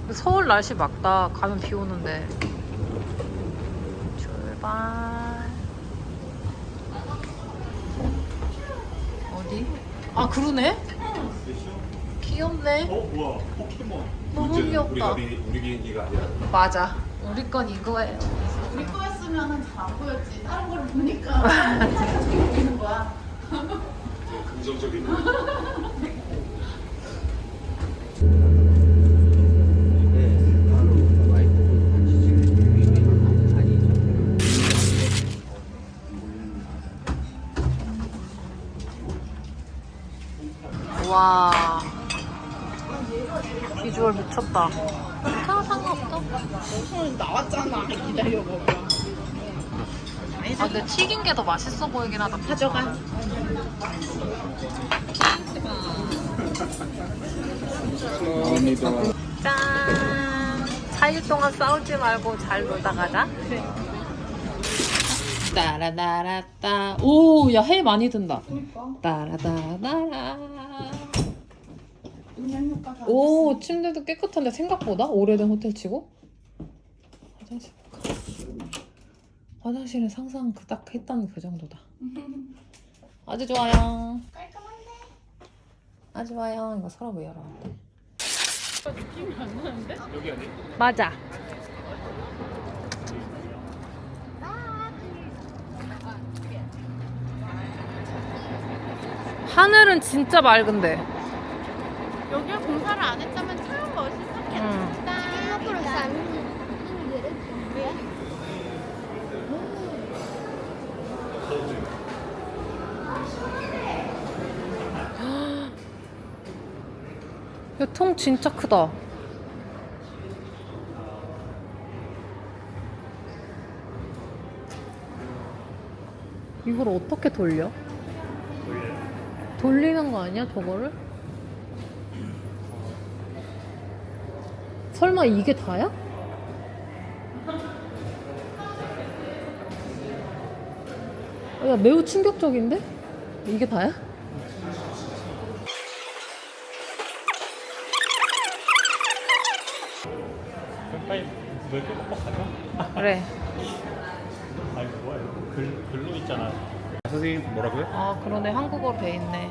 근데 서울 날씨 막다. 가면 비 오는데. 출발. 어디? 아 그러네? 귀엽네. 어 뭐야 포켓몬 너무 문제는 귀엽다. 우리, 우리 비행기가 아니라 맞아. 우리 건 이거예요. 우리 거였으면 잘 안 보였지. 다른 거를 보니까 살짝 저기 보이는 거야. 긍정적인 상관없어. 손 나왔잖아. 기다려봐. 아, 근데 튀긴 게 더 맛있어 보이긴 하다. 가져가. 짠! 4일 동안 싸우지 말고 잘 놀다 가자. 따라따라따. 오, 야, 해 많이 든다. 따라따라따라. 음향 효과가. 오, 침대도 깨끗한데 생각보다 오래된 호텔 치고. 화장실. 화장실은 상상 그 딱 했던 그 정도다. 아주 좋아요. 깔끔한데. 아주 좋아요. 이거 서랍을 열어. 여기 아니? 맞아. 하늘은 진짜 맑은데. 여기 공사를 안 했다면 참 멋있었겠다. 응. 야, 통 진짜 크다. 이걸 어떻게 돌려? 돌리는 거 아니야, 저거를? 설마 이게 다야? 야, 매우 충격적인데? 이게 다야? 빨리 왜 이렇게 뻑뻑하죠? 그래. 아 이거 뭐야 이거 글, 글로 있잖아 선생님 뭐라고요? 아, 그러네. 한국어로 돼 있네.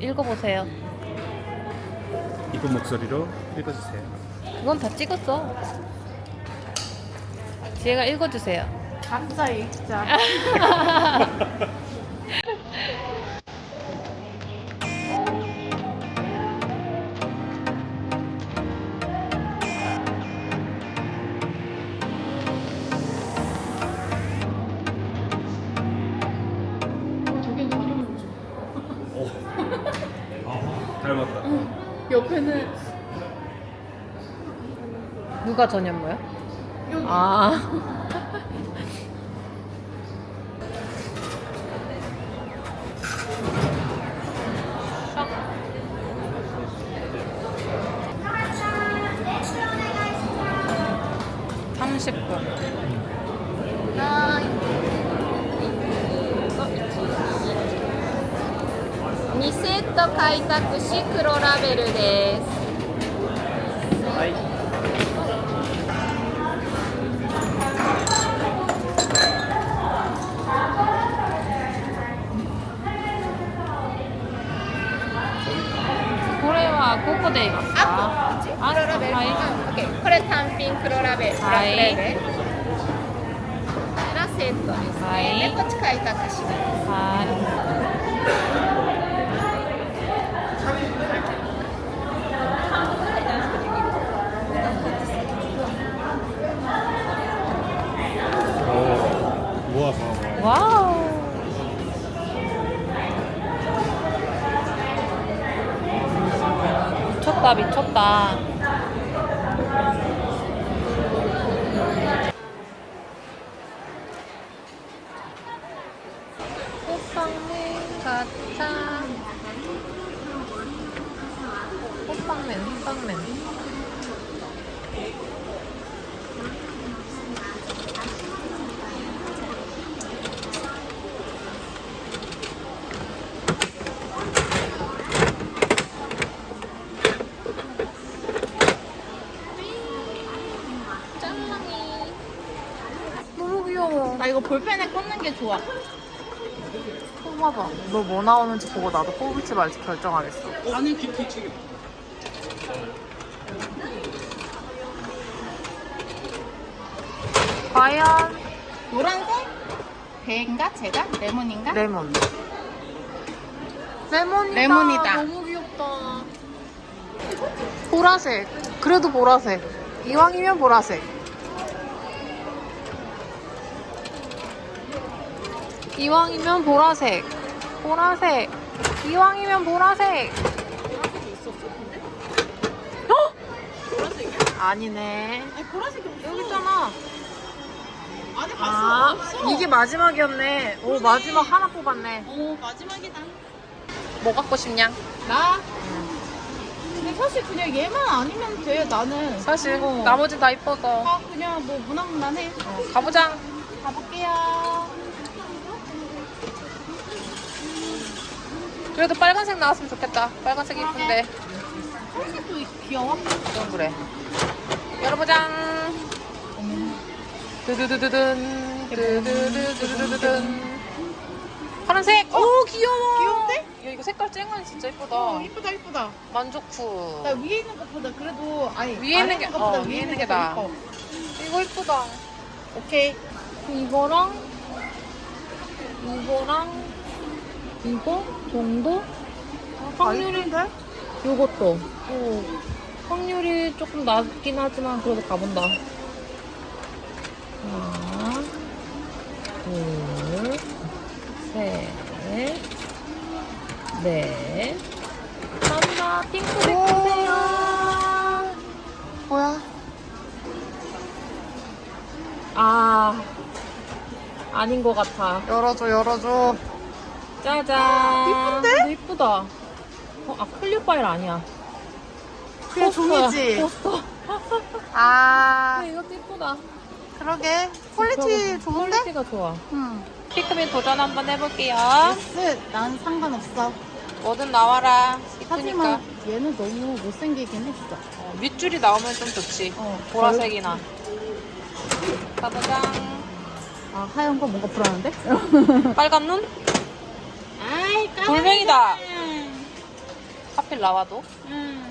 읽어보세요. 이쁜 목소리로 읽어주세요 그건 다 찍었어. 지혜가 읽어주세요. 각자 읽자. 옆에는 누가 전현무야? 여기 아. 2セット開拓し黒ラベルです。これは5個でいいますか？あ黒ラベル、はい。うんオッケーこれ単品黒ラベル。はい。セットですね、はい。でこっち開拓します。はい。 미쳤다, 미쳤다. 호빵맨 가자. 호빵맨, 호빵맨. 이거 볼펜에 꽂는 게 좋아. 뽑아봐. 너 뭐 나오는지 보고 나도 뽑을지 말지 결정하겠어. 아니 과연 노란색? 배인가? 제가? 레몬인가? 레몬. 레몬이다. 레몬이다. 너무 귀엽다. 보라색. 그래도 보라색. 이왕이면 보라색. 이왕이면 보라색. 보라색. 이왕이면 보라색. 어? 아니네. 아니 보라색이 없어. 여기 있잖아. 아니 봤어. 아, 없어. 이게 마지막이었네. 오, 마지막 하나 뽑았네. 오 마지막이다. 뭐 갖고 싶냐? 나? 근데 사실 그냥 얘만 아니면 돼 나는. 사실 어. 나머지 다 이뻐서 아 그냥 뭐 무난무난해. 어, 가보자. 가볼게요. 그래도 빨간색 나왔으면 좋겠다. 빨간색 이쁜데. 색도 귀여워. 좀 그래. 열어보자. 두두두두든 두두두두두두든 파란색. 오 귀여워. 귀여운데? 야 이거 색깔 쨍한 진짜 이쁘다. 어 이쁘다 이쁘다. 만족후. 나 위에 있는 것보다 그래도 아니 위에 있는 게- 것보다 어, 위에 있는 게게 나아. 더 이거 이쁘다. 오케이. 이거랑 이거랑 이거 정도? 확률이 요것도. 어, 확률이 조금 낮긴 하지만 그래도 가본다. 하나 둘 셋 넷. 감사합니다 핑크색 주세요. 뭐야? 아 아닌 것 같아. 열어줘 열어줘. 짜잔 이쁜데? 이쁘다 어, 아 클리오 파일 아니야 포스터야, 종이지. 포스터 아 이것도 이쁘다 그러게 퀄리티 좋은데? 퀄리티가 좋아 응. 피크민 도전 한번 해볼게요 예스. 난 상관없어. 뭐든 나와라 이쁘니까 하지만 얘는 너무 못생기긴 했어. 어, 밑줄이 나오면 좀 좋지 어. 보라색이나 가보장 아 하얀 거 뭔가 불안한데? 빨간 눈? 까만 돌멩이다. 하필 나와도. 응.